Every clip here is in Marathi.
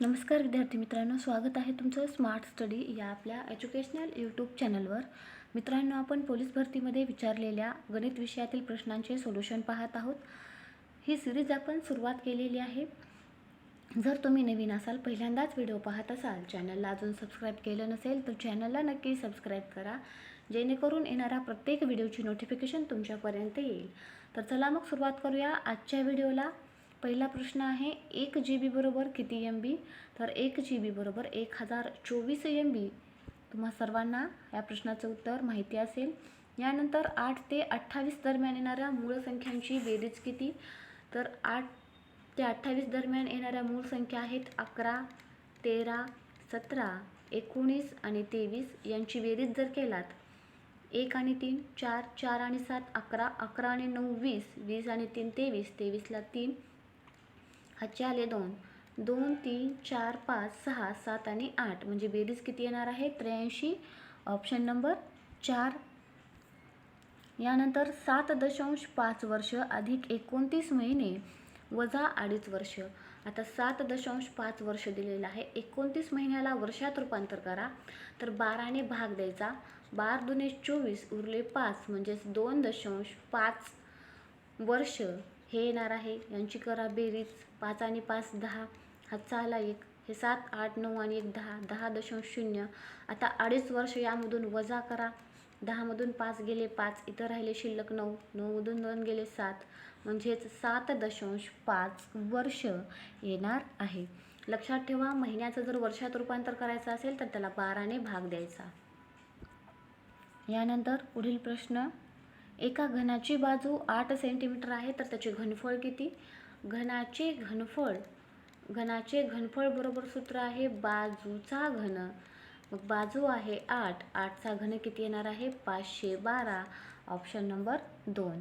नमस्कार विद्यार्थी मित्रांनो स्वागत आहे तुमचं स्मार्ट स्टडी या आपल्या एज्युकेशनल यूट्यूब चॅनलवर मित्रांनो आपण पोलीस भरतीमध्ये विचारलेल्या गणित विषयातील प्रश्नांचे सोल्युशन पाहत आहोत. ही सिरीज आपण सुरुवात केलेली आहे. जर तुम्ही नवीन असाल पहिल्यांदाच व्हिडिओ पाहत असाल चॅनलला अजून सबस्क्राईब केलं नसेल तर चॅनलला नक्की सबस्क्राईब करा. जेणेकरून येणाऱ्या प्रत्येक व्हिडिओची नोटिफिकेशन तुमच्यापर्यंत येईल. तर चला मग सुरुवात करूया आजच्या व्हिडिओला पहिला प्रश्न आहे एक जी बी बरोबर किती एम बी तर एक जी बी बरोबर एक हजार चोवीस एम बी तुम्हा सर्वांना या प्रश्नाचं उत्तर माहिती असेल. यानंतर आठ ते अठ्ठावीस दरम्यान येणाऱ्या मूळ संख्यांची बेरीज किती? तर आठ ते अठ्ठावीस दरम्यान येणाऱ्या मूळ संख्या आहेत अकरा तेरा सतरा एकोणीस आणि तेवीस. यांची बेरीज जर केलात एक आणि तीन चार चार आणि सात अकरा अकरा आणि नऊ वीस वीस आणि तीन तेवीस. तेवीसला तीन हातचे आले दोन. दोन तीन चार पाच सहा सात आणि आठ. म्हणजे बेरीज किती येणार आहे? त्र्याऐंशी. ऑप्शन नंबर चार. यानंतर सात दशांश पाच वर्ष अधिक एकोणतीस महिने वजा अडीच वर्ष. आता सात दशांश पाच वर्ष दिलेलं आहे. एकोणतीस महिन्याला वर्षात रूपांतर करा. तर बाराने भाग द्यायचा. बार दुने चोवीस उरले पाच. म्हणजेच दोन दशांश पाच वर्ष हे येणार आहे. यांची करा बेरीज. पाच आणि पाच दहा हातचा आला एक हे सात आठ नऊ आणि एक दहा दहा दशांश शून्य. आता अडीच वर्ष यामधून वजा करा. दहामधून पाच गेले पाच इथं राहिले शिल्लक नऊ नऊमधून दोन गेले सात. म्हणजेच सात दशांश पाच वर्ष येणार आहे. लक्षात ठेवा महिन्याचं जर वर्षात रूपांतर करायचं असेल तर त्याला बाराने भाग द्यायचा. यानंतर पुढील प्रश्न एका घनाची बाजू आठ सेंटीमीटर आहे तर त्याचे घनफळ किती? घनाचे घनफळ. घनाचे घनफळ बरोबर सूत्र आहे बाजूचा घन. मग बाजू आहे आठ. आठचा घन किती येणार आहे? पाचशे बारा. ऑप्शन नंबर दोन.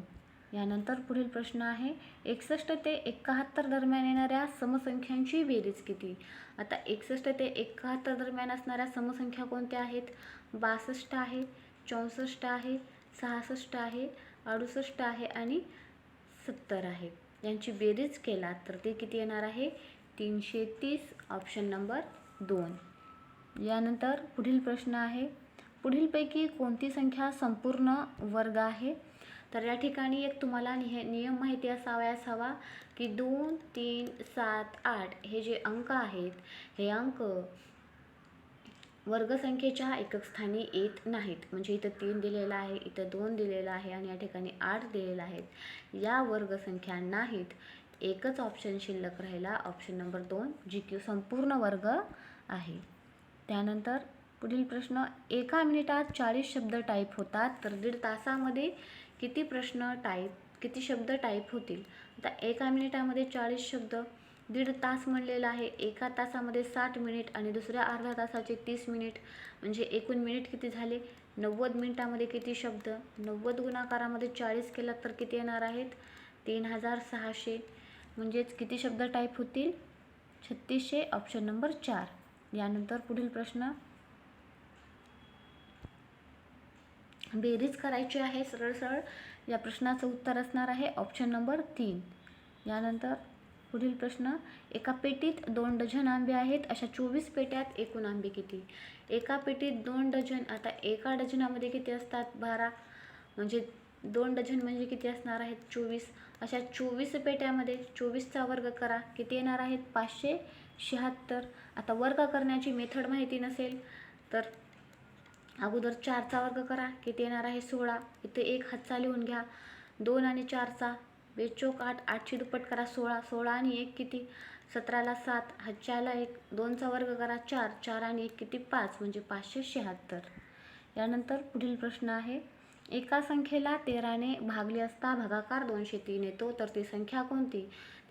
यानंतर पुढील प्रश्न आहे एकसष्ट ते एकाहत्तर दरम्यान येणाऱ्या समसंख्यांची बेरीज किती? आता एकसष्ट ते एकाहत्तर दरम्यान असणाऱ्या समसंख्या कोणत्या आहेत? बासष्ट आहे चौसष्ट आहे सहासष्ट आहे अडुसष्ट आहे आणि सत्तर आहे. यांची बेरीज केला तर ते किती येणार आहे? तीनशे तीस ऑप्शन नंबर दोन. यानंतर पुढील प्रश्न आहे. पुढीलपैकी कोणती संख्या संपूर्ण वर्ग आहे? तर या ठिकाणी एक तुम्हाला निह नियम माहिती असावयास हवा की दोन तीन सात आठ हे जे अंक आहेत हे अंक वर्गसंख्येच्या एककस्थानी येत नाहीत. म्हणजे इथं तीन दिलेलं आहे इथं दोन दिलेलं आहे आणि या ठिकाणी आठ दिलेलं आहेत. या वर्गसंख्या नाहीत. एकच ऑप्शन शिल्लक राहिला. ऑप्शन नंबर दोन जी क्यू संपूर्ण वर्ग आहे. त्यानंतर पुढील प्रश्न एका मिनिटात चाळीस शब्द टाईप होतात तर दीड तासामध्ये किती प्रश्न टाईप किती शब्द टाईप होतील? आता एका मिनिटामध्ये चाळीस शब्द. दीड तास म्हणलेला आहे. एका तासामध्ये साठ मिनिट आणि दुसऱ्या अर्ध्या तासाचे तीस मिनिट. म्हणजे एकूण मिनिट किती झाले? नव्वद मिनिटामध्ये किती शब्द? नव्वद गुणाकारामध्ये चाळीस केला तर किती येणार आहेत? तीन हजार सहाशे. म्हणजेच किती शब्द टाईप होतील? छत्तीसशे. ऑप्शन नंबर चार. यानंतर पुढील प्रश्न. बेरीज करायची आहे सरळ सरळ. या प्रश्नाचं उत्तर असणार आहे. ऑप्शन नंबर तीन. यानंतर पुढील प्रश्न एका पेटीत दोन डझन आंबे आहेत अशा चोवीस पेट्यात एकूण आंबे किती? एका पेटीत दोन डझन आता एका डझनामध्ये किती असतात? बारा. म्हणजे दोन डझन म्हणजे किती असणार आहेत? चोवीस. अशा चोवीस पेट्यामध्ये चोवीसचा वर्ग करा. किती येणार आहेत? पाचशे शहात्तर. आता वर्ग करण्याची मेथड माहिती नसेल तर अगोदर चारचा वर्ग करा. किती येणार आहे? सोळा. इथे एक हातचा लिहून घ्या. दोन आणि चारचा बेचोक आठ आठशे दुप्पट करा सोळा सोळा आणि एक किती? सतराला सात हजारला एक दोनचा वर्ग करा चार चार आणि एक किती? पाच म्हणजे पाचशे शहात्तर. यानंतर पुढील प्रश्न आहे. एका संख्येला तेराने भागले असता भागाकार दोनशे तीन येतो तर ती संख्या कोणती?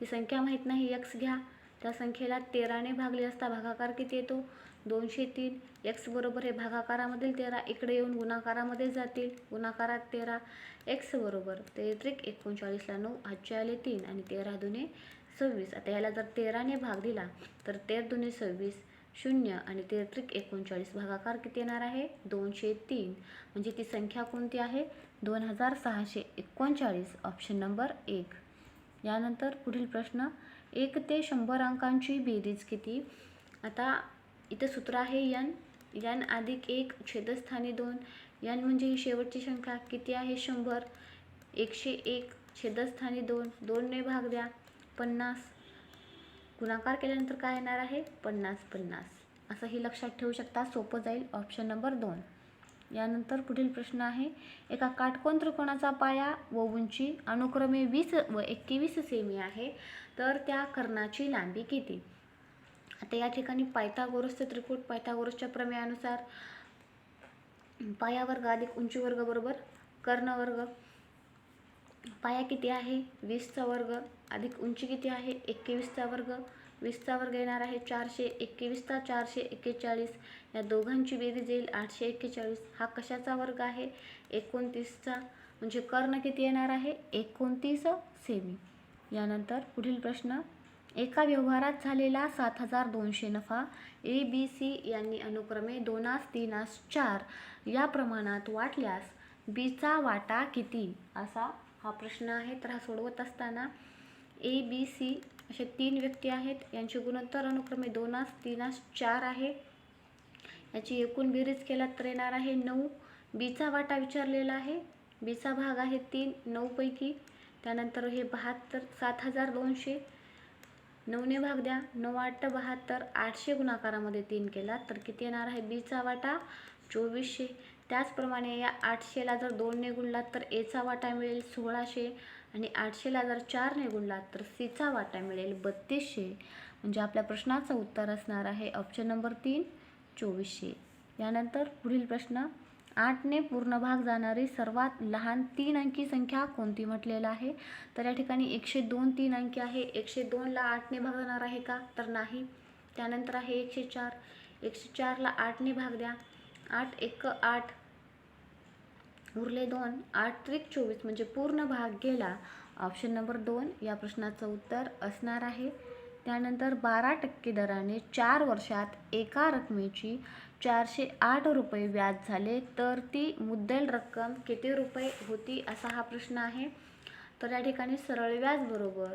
ती संख्या माहीत नाही एक्स घ्या. त्या संख्येला तेराने भागले असता भागाकार किती येतो? दोनशे तीन. एक्स बरोबर हे भागाकारामधील तेरा इकडे येऊन गुणाकारामध्ये जातील. गुणाकारात तेरा एक्स बरोबर तेत्रिक एकोणचाळीसला नऊ हातचे आले तीन आणि तेरा दुने सव्वीस. आता याला जर तेराने भाग दिला तर तेर दुने सव्वीस शून्य आणि तेत्रिक एकोणचाळीस भागाकार किती येणार आहे? दोनशे तीन. म्हणजे ती संख्या कोणती आहे? दोन हजार सहाशे एकोणचाळीस ऑप्शन नंबर एक. यानंतर पुढील प्रश्न एक ते शंभर अंकांची बेरीज किती? आता इथं सूत्र आहे यन. यन अधिक एक छेदस्थानी दोन. यन म्हणजे ही शेवटची संख्या. किती आहे? शंभर. एकशे एक छेदस्थानी दोन. दोनने भाग द्या. पन्नास. गुणाकार केल्यानंतर काय येणार आहे? पन्नास पन्नास. असंही लक्षात ठेवू शकता. सोपं जाईल. ऑप्शन नंबर दोन. यानंतर पुढील प्रश्न आहे. एका काटकोन त्रिकोणाचा पाया व उंची अनुक्रमे वीस व एकवीस सेमी आहे. तर त्या कर्णाची लांबी किती? आता या ठिकाणी पायथागोरसचं त्रिकूट पायथागोरसच्या प्रमेयानुसार पायावर्ग अधिक उंची वर्ग बरोबर कर्णवर्ग. पाया किती आहे? वीसचा वर्ग. अधिक उंची किती आहे? एकवीसचा वर्ग. वीसचा वर्ग येणार आहे चारशे एकवीसचा चारशे एक्केचाळीस. या दोघांची बेरीज येईल आठशे एक्केचाळीस. हा कशाचा वर्ग आहे? एकोणतीसचा म्हणजे कर्ण किती येणार आहे? एकोणतीस सेमी. यानंतर पुढील प्रश्न एका व्यवहारात झालेला सात हजार दोनशे नफा. ए बी सी यांनी अनुक्रमे दोनास तीनास चार या प्रमाणात वाटल्यास बीचा वाटा किती? असा हा प्रश्न आहे. तर हा सोडवत असताना ए बी सी असे तीन व्यक्ती आहेत. यांचे गुणोत्तर अनुक्रमे दोनास तीनास चार आहे. याची एकूण बेरीज केला तर येणार आहे नऊ. बीचा वाटा विचारलेला आहे. बीचा भाग आहे तीन नऊपैकी त्यानंतर हे बहात्तर सात हजार दोनशे. नऊने भाग द्या. नऊ आठ बहात्तर आठशे गुणाकारामध्ये तीन केला तर किती येणार आहे? बीचा वाटा चोवीसशे. त्याचप्रमाणे या आठशेला जर दोनने गुणलात तर एचा वाटा मिळेल सोळाशे आणि आठशेला जर चारने गुणलात तर सीचा वाटा मिळेल बत्तीसशे. म्हणजे आपल्या प्रश्नाचं उत्तर असणार आहे ऑप्शन नंबर तीन चोवीसशे. यानंतर पुढील प्रश्न आठने पूर्ण भाग जाणारी सर्वात लहान तीन अंकी संख्या कोणती म्हटलेलं आहे? तर या ठिकाणी एकशे दोन तीन अंकी आहे. एकशे दोनला आठने भाग जाणार आहे का? तर नाही. त्यानंतर आहे एकशे चार. एकशे चारला आठने भाग द्या. आठ एक आठ उरले दोन. आठ त्रिक चोवीस म्हणजे पूर्ण भाग गेला. ऑप्शन नंबर दोन या प्रश्नाचं उत्तर असणार आहे. त्यानंतर बारा टक्के दराने चार वर्षात एका रकमेची चारशे आठ रुपये व्याज झाले तर ती मुद्दल रक्कम किती रुपये होती असा हा प्रश्न आहे. तर या ठिकाणी सरळ व्याज बरोबर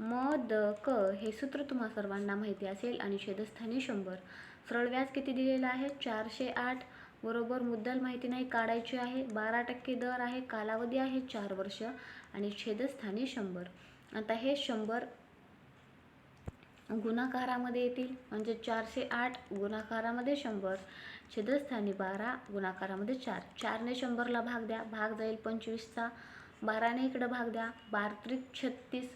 म द क हे सूत्र तुम्हा सर्वांना माहिती असेल आणि छेदस्थानी शंभर. सरळ व्याज किती दिलेलं आहे? चारशे आठ बरोबर मुद्दल माहिती नाही काढायची आहे. बारा टक्के दर आहे कालावधी आहे चार वर्ष आणि छेदस्थानी शंभर. आता हे शंभर गुणाकारामध्ये येतील. म्हणजे चारशे आठ गुणाकारामध्ये शंभर. छेदस्थानी बारा गुणाकारामध्ये चार. चारने शंभरला भाग द्या. भाग जाईल पंचवीसचा. बाराने इकडं भाग द्या. बार त्रिक छत्तीस.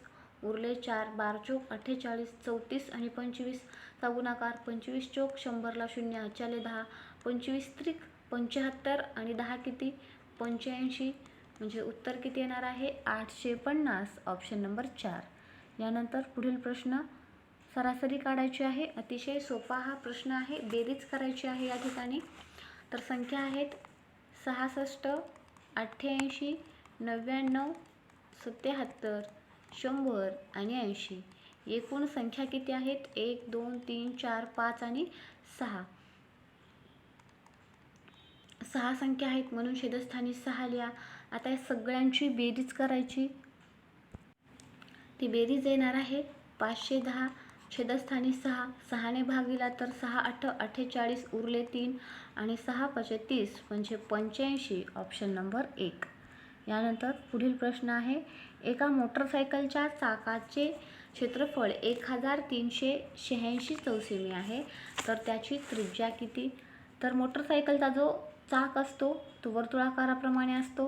उरले चार. बार चोक अठ्ठेचाळीस चौतीस आणि पंचवीसचा गुणाकार पंचवीस चोक शंभरला शून्य अचाले दहा. पंचवीस त्रिक पंच्याहत्तर आणि दहा किती? पंच्याऐंशी. म्हणजे उत्तर किती येणार आहे? आठशे पन्नास. ऑप्शन नंबर चार. यानंतर पुढील प्रश्न. सरासरी काढायची आहे. अतिशय सोपा हा प्रश्न आहे. बेरीज करायची आहे या ठिकाणी. तर संख्या आहेत सहासष्ट अठ्ठ्याऐंशी नव्याण्णव सत्याहत्तर शंभर आणि ऐंशी. एकूण संख्या किती आहेत? एक दोन तीन चार पाच आणि सहा. सहा संख्या आहेत म्हणून छेदस्थानी सहा लिहा. आता या सगळ्यांची बेरीज करायची. ती बेरीज येणार आहे पाचशे दहा छेदस्थानी सहा सहाने भाग दिला तर सहा अठ अठ्ठेचाळीस उरले तीन आणि सहा पचे तीस म्हणजे पंच्याऐंशी ऑप्शन नंबर एक. यानंतर पुढील प्रश्न आहे एका मोटरसायकलच्या चाकाचे क्षेत्रफळ एक हजार तीनशे शहाऐंशी चौसेमी आहे तर त्याची त्रिज्या किती? तर मोटरसायकलचा जो चाक असतो तो वर्तुळाकाराप्रमाणे असतो.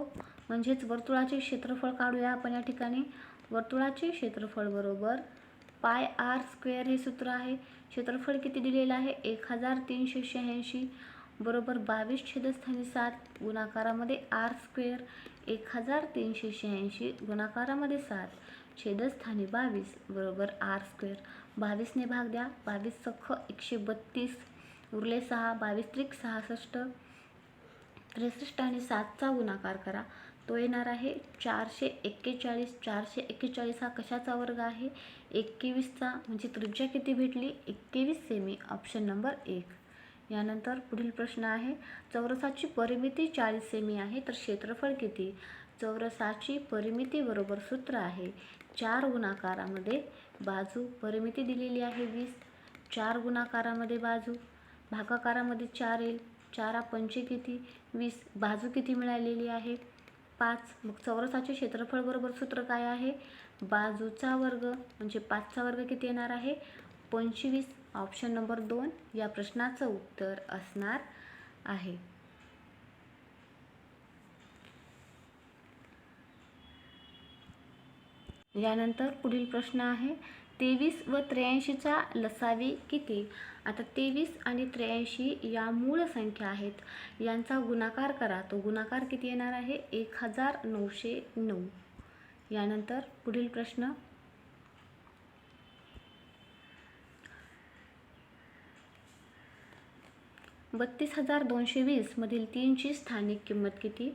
म्हणजेच वर्तुळाचे क्षेत्रफळ काढूया आपण या ठिकाणी. वर्तुळाचे क्षेत्रफळ बरोबर पाय आर स्क्वेअर हे सूत्र आहे. क्षेत्रफळ किती दिलेलं आहे? एक हजार तीनशे शहाऐंशी बरोबर बावीस छेदस्थानी सात गुणाकारामध्ये आर स्क्वेअर एक हजार तीनशे शहाऐंशी गुणाकारामध्ये सात छेदस्थानी बावीस बरोबर आर स्क्वेअर. बावीसने भाग द्या. बावीस सख्ख एकशे बत्तीस उरले सहा. बावीस त्रिक सहासष्ट त्रेसष्ट आणि सातचा गुणाकार करा. तो येणार आहे. चारशे एक्केचाळीस चारशे एक्केचाळीस हा कशाचा वर्ग आहे? एकवीसचा म्हणजे त्रिज्या किती भेटली? एकवीस सेमी ऑप्शन नंबर एक. यानंतर पुढील प्रश्न आहे. चौरसाची परिमिती चाळीस सेमी आहे तर क्षेत्रफळ किती? चौरसाची परिमिती बरोबर सूत्र आहे. चार गुणाकारामध्ये बाजू परिमिती दिलेली आहे वीस. चार गुणाकारामध्ये बाजू भागाकारामध्ये चार येईल. चारा पंचे किती? वीस. बाजू किती मिळालेली आहे? पाच. मग चौरसाचे क्षेत्रफळ बरोबर सूत्र काय आहे? बाजूचा वर्ग म्हणजे पाचचा वर्ग किती येणार आहे? पंचवीस. ऑप्शन नंबर दोन या प्रश्नाचं उत्तर असणार आहे. यानंतर पुढील प्रश्न आहे. तेवीस व त्र्याऐंशीचा लसावी किती? आता तेवीस आणि त्र्याऐंशी या मूळ संख्या आहेत. यांचा गुणाकार करा. तो गुणाकार किती येणार आहे? एक हजार नऊशे नऊ. यानंतर पुढील प्रश्न. बत्तीस हजार दोनशे वीसमधील तीनची स्थानिक किंमत किती?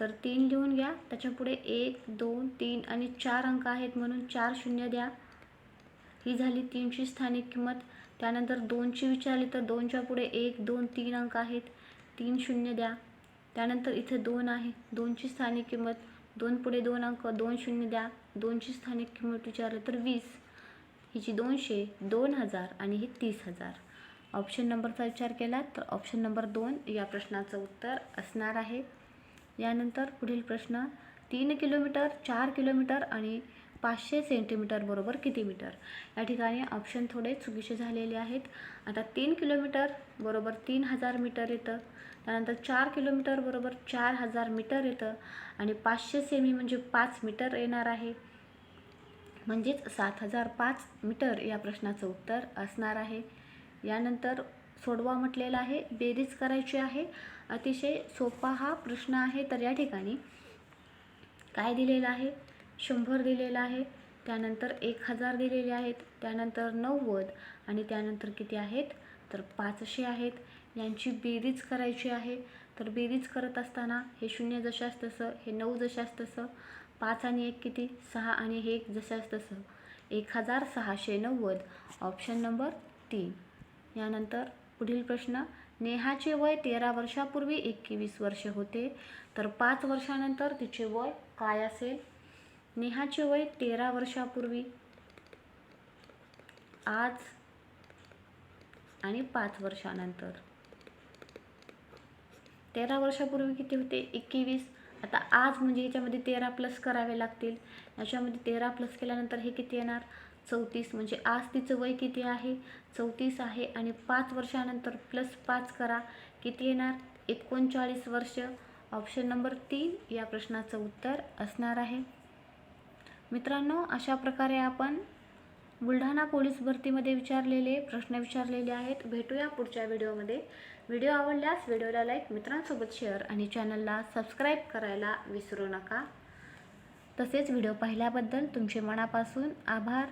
तर तीन लिहून घ्या. त्याच्यापुढे एक दोन तीन आणि चार अंक आहेत म्हणून चार शून्य द्या. ही झाली तीनची स्थानिक किंमत. त्यानंतर दोनची विचारली तर दोनच्या पुढे एक दोन तीन अंक आहेत. तीन शून्य द्या. त्यानंतर इथे दोन आहे. दोनची स्थानिक किंमत. दोन पुढे दोन अंक. दोन शून्य द्या. दोनची स्थानिक किंमत विचारलं तर वीस. हिची दोनशे दोन हजार आणि ही तीस हजार. ऑप्शन नंबरचा विचार केला तर ऑप्शन नंबर दोन या प्रश्नाचं उत्तर असणार आहे. यानंतर पुढील प्रश्न तीन किलोमीटर चार किलोमीटर आणि पाचशे सेंटीमीटर बरोबर किती मीटर? या ठिकाणी ऑप्शन थोडे चुकीचे झालेले आहेत. आता तीन किलोमीटर बरोबर तीन हजार मीटर येतं. त्यानंतर चार किलोमीटर बरोबर चार हजार मीटर येतं. आणि पाचशे सेमी म्हणजे पाच मीटर येणार आहे. म्हणजेच सात हजार पाच मीटर या प्रश्नाचं उत्तर असणार आहे. यानंतर सोडवा म्हटलेला आहे. बेरीज करायची आहे. अतिशय सोपा हा प्रश्न आहे. तर या ठिकाणी काय दिलेलं आहे? शंभर दिलेलं आहे त्यानंतर एक हजार दिलेले आहेत त्यानंतर नव्वद आणि त्यानंतर किती आहेत? तर पाचशे आहेत. यांची बेरीज करायची आहे. तर बेरीज करत असताना हे शून्य जशास तसं हे नऊ जशास तसं पाच आणि एक किती? सहा आणि हे एक जशास तसं एक हजार सहाशे नव्वद. ऑप्शन नंबर तीन यानंतर पुढील प्रश्न. नेहाचे वय तेरा वर्षापूर्वी एकवीस वर्ष होते. तर पाच वर्षानंतर तिचे वय काय असेल? नेहाचे वय तेरा वर्षापूर्वी. आज आणि पाच वर्षानंतर. तेरा वर्षापूर्वी किती होते? एकवीस. आता आज म्हणजे याच्यामध्ये तेरा प्लस करावे लागतील. याच्यामध्ये तेरा प्लस केल्यानंतर हे किती येणार? चौतीस. म्हणजे आज तिचं वय किती आहे? चौतीस आहे. आणि पाच वर्षानंतर प्लस पाच करा. किती येणार? एकोणचाळीस वर्ष. ऑप्शन नंबर तीन या प्रश्नाचं उत्तर असणार आहे. मित्रांनो अशा प्रकारे आपण बुलढाणा पोलीस भरतीमध्ये विचारलेले प्रश्न विचारलेले आहेत. भेटूया पुढच्या व्हिडिओमध्ये. व्हिडिओ आवडल्यास व्हिडिओला लाईक मित्रांसोबत शेअर आणि चॅनलला सबस्क्राईब करायला विसरू नका. तसेच व्हिडिओ पाहिल्याबद्दल तुमचे मनापासून आभार.